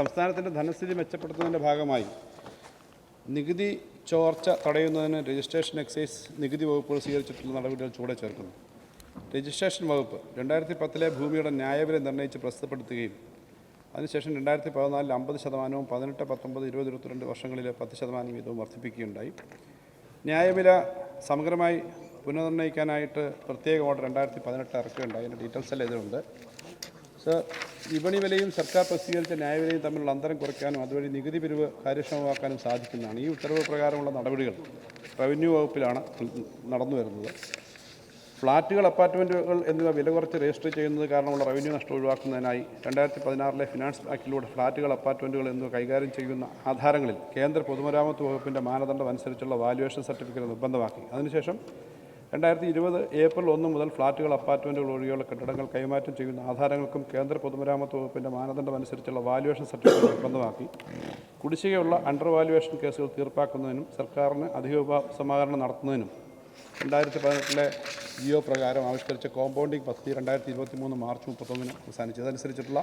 സംസ്ഥാനത്തിന്റെ ധനസ്ഥിതി മെച്ചപ്പെടുത്തുന്നതിന്റെ ഭാഗമായി നികുതി ചോർച്ച തടയുന്നതിന് രജിസ്ട്രേഷൻ എക്സൈസ് നികുതി വകുപ്പുകൾ സ്വീകരിച്ചിട്ടുള്ള നടപടികൾ ചൂടെ ചേർക്കുന്നു. രജിസ്ട്രേഷൻ വകുപ്പ് രണ്ടായിരത്തി പത്തിലെ ഭൂമിയുടെ ന്യായവില നിർണയിച്ച് പ്രസിദ്ധപ്പെടുത്തുകയും അതിനുശേഷം രണ്ടായിരത്തി പതിനാലിൽ അമ്പത് ശതമാനവും പതിനെട്ട് പത്തൊമ്പത് ഇരുപത് ഇരുപത്തിരണ്ട് വർഷങ്ങളിലെ പത്ത് ശതമാനം വീതവും വർദ്ധിപ്പിക്കുകയുണ്ടായി. ന്യായവില സമഗ്രമായി പുനർനിർണയിക്കാനായിട്ട് പ്രത്യേക ഓർഡർ രണ്ടായിരത്തി പതിനെട്ട് ഇറക്കുകയുണ്ടായി. അതിന്റെ ഡീറ്റെയിൽസ് എല്ലാം ഇതിലുണ്ട്. വിപണി വിലയും സർക്കാർ പ്രസിദ്ധീകരിച്ച ന്യായവിലയും തമ്മിലുള്ള അന്തരം കുറയ്ക്കാനും അതുവഴി നികുതി പിരിവ് കാര്യക്ഷമമാക്കാനും സാധിക്കുന്നതാണ്. ഈ ഉത്തരവ് പ്രകാരമുള്ള നടപടികൾ റവന്യൂ വകുപ്പിലാണ് നടന്നു വരുന്നത്. ഫ്ളാറ്റുകൾ അപ്പാർട്ട്മെന്റുകൾ എന്നിവ വില കുറച്ച് രജിസ്റ്റർ ചെയ്യുന്നത് കാരണമുള്ള റവന്യൂ നഷ്ടം ഒഴിവാക്കുന്നതിനായി രണ്ടായിരത്തി പതിനാറിലെ ഫിനാൻസ് ആക്ടിലൂടെ ഫ്ളാറ്റുകൾ അപ്പാർട്ട്മെന്റുകൾ എന്നിവ കൈകാര്യം ചെയ്യുന്ന ആധാരങ്ങളിൽ കേന്ദ്ര പൊതുമരാമത്ത് വകുപ്പിന്റെ മാനദണ്ഡം അനുസരിച്ചുള്ള വാല്യുവേഷൻ സർട്ടിഫിക്കറ്റ് നിർബന്ധമാക്കി. അതിനുശേഷം രണ്ടായിരത്തി ഇരുപത് ഏപ്രിൽ ഒന്ന് മുതൽ ഫ്ളാറ്റുകൾ അപ്പാർട്ട്മെന്റുകൾ ഒഴികെയുള്ള കെട്ടിടങ്ങൾ കൈമാറ്റം ചെയ്യുന്ന ആധാരങ്ങൾക്കും കേന്ദ്ര പൊതുമരാമത്ത് വകുപ്പിന്റെ മാനദണ്ഡം അനുസരിച്ചുള്ള വാല്യുവേഷൻ സർട്ടിഫിക്കറ്റ് നിർബന്ധമാക്കി. കുടിശ്ശികയുള്ള അണ്ടർ വാല്യുവേഷൻ കേസുകൾ തീർപ്പാക്കുന്നതിനും സർക്കാരിന് അധിക ഉപസമാഹരണം നടത്തുന്നതിനും രണ്ടായിരത്തി പതിനെട്ടിലെ ജിയോ പ്രകാരം ആവിഷ്കരിച്ച കോമ്പൗണ്ടിംഗ് പദ്ധതി രണ്ടായിരത്തി ഇരുപത്തി മൂന്ന് മാർച്ച് മുപ്പത്തൊന്നിന് അവസാനിച്ചു. അതനുസരിച്ചിട്ടുള്ള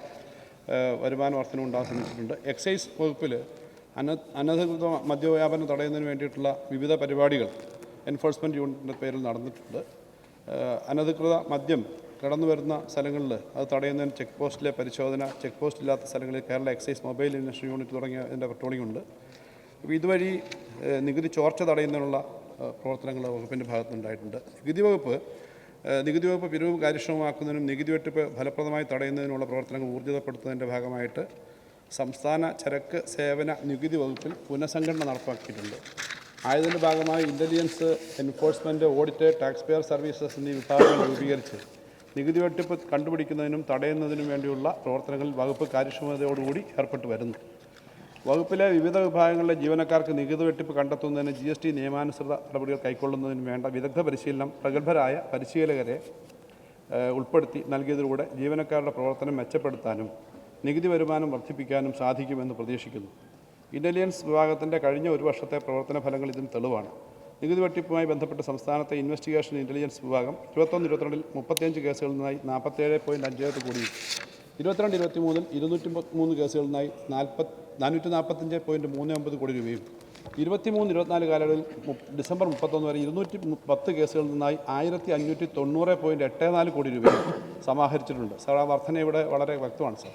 വരുമാന വർധന ഉണ്ടാകാൻ ശ്രമിച്ചിട്ടുണ്ട് എക്സൈസ് വകുപ്പിൽ അന അനധികൃത മദ്യവ്യാപനം തടയുന്നതിന് വേണ്ടിയിട്ടുള്ള വിവിധ പരിപാടികൾ എൻഫോഴ്സ്മെന്റ് യൂണിറ്റിന്റെ പേരിൽ നടന്നിട്ടുണ്ട്. അനധികൃത മദ്യം കടന്നു വരുന്ന സ്ഥലങ്ങളിൽ അത് തടയുന്നതിന് ചെക്ക് പോസ്റ്റിലെ പരിശോധന ചെക്ക് പോസ്റ്റ് ഇല്ലാത്ത സ്ഥലങ്ങളിൽ Kerala excise mobile intervention unit തുടങ്ങിയ ഇതിന്റെ പട്രോളിംഗ് ഉണ്ട്. അപ്പോൾ ഇതുവഴി നികുതി ചോർച്ച തടയുന്നതിനുള്ള പ്രവർത്തനങ്ങൾ വകുപ്പിന്റെ ഭാഗത്തുനിന്നുണ്ടായിട്ടുണ്ട്. നികുതി വകുപ്പ് നികുതി വകുപ്പ് പിരിവ് കാര്യക്ഷമമാക്കുന്നതിനും നികുതി വെട്ടിപ്പ് ഫലപ്രദമായി തടയുന്നതിനുള്ള പ്രവർത്തനങ്ങൾ ഊർജിതപ്പെടുത്തുന്നതിന്റെ ഭാഗമായിട്ട് സംസ്ഥാന ചരക്ക് സേവന നികുതി വകുപ്പിൽ പുനഃസംഘടന നടപ്പാക്കിയിട്ടുണ്ട്. ആയതിന്റെ ഭാഗമായി intelligence enforcement audit tax payer services എന്നീ വിഭാഗങ്ങൾ രൂപീകരിച്ച് നികുതി വെട്ടിപ്പ് കണ്ടുപിടിക്കുന്നതിനും തടയുന്നതിനും വേണ്ടിയുള്ള പ്രവർത്തനങ്ങൾ വകുപ്പ് കാര്യക്ഷമതയോടുകൂടി ഏർപ്പെട്ടു വരുന്നു. വകുപ്പിലെ വിവിധ വിഭാഗങ്ങളിലെ ജീവനക്കാർക്ക് നികുതി വെട്ടിപ്പ് കണ്ടെത്തുന്നതിന് ജി എസ് ടി നിയമാനുസൃത നടപടികൾ കൈക്കൊള്ളുന്നതിന് വേണ്ട വിദഗ്ധ പരിശീലനം പ്രഗത്ഭരായ പരിശീലകരെ ഉൾപ്പെടുത്തി നൽകിയതിലൂടെ ജീവനക്കാരുടെ പ്രവർത്തനം മെച്ചപ്പെടുത്താനും നികുതി വരുമാനം വർദ്ധിപ്പിക്കാനും സാധിക്കുമെന്ന് പ്രതീക്ഷിക്കുന്നു. ഇന്റലിജൻസ് വിഭാഗത്തിന്റെ കഴിഞ്ഞ ഒരു വർഷത്തെ പ്രവർത്തന ഫലങ്ങൾ ഇതിന് തെളിവാണ്. നികുതി വെട്ടിപ്പുമായി ബന്ധപ്പെട്ട് സംസ്ഥാനത്തെ ഇൻവെസ്റ്റിഗേഷൻ ഇന്റലിജൻസ് വിഭാഗം ഇരുപത്തൊന്ന് ഇരുപത്തിരണ്ടിൽ മുപ്പത്തിയഞ്ച് കേസുകളിൽ നിന്നായി നാൽപ്പത്തേഴ് പോയിന്റ് അഞ്ചേഴ് കോടി ഇരുപത്തിരണ്ട് ഇരുപത്തി മൂന്നിൽ ഇരുന്നൂറ്റി മൂന്ന് കേസുകളിൽ നിന്നായി നാൽപ്പത് നാനൂറ്റി നാൽപ്പത്തഞ്ച് പോയിന്റ് മൂന്ന് ഒമ്പത് കോടി രൂപയും ഇരുപത്തിമൂന്ന് ഇരുപത്തിനാല് കാലയളവിൽ ഡിസംബർ മുപ്പത്തൊന്ന് വരെ ഇരുന്നൂറ്റി പത്ത് കേസുകളിൽ നിന്നായി ആയിരത്തി അഞ്ഞൂറ്റി തൊണ്ണൂറ് പോയിന്റ് എട്ട് നാല് കോടി രൂപയും സമാഹരിച്ചിട്ടുണ്ട്. സാർ ആ വർധന ഇവിടെ വളരെ വ്യക്തമാണ് സാർ.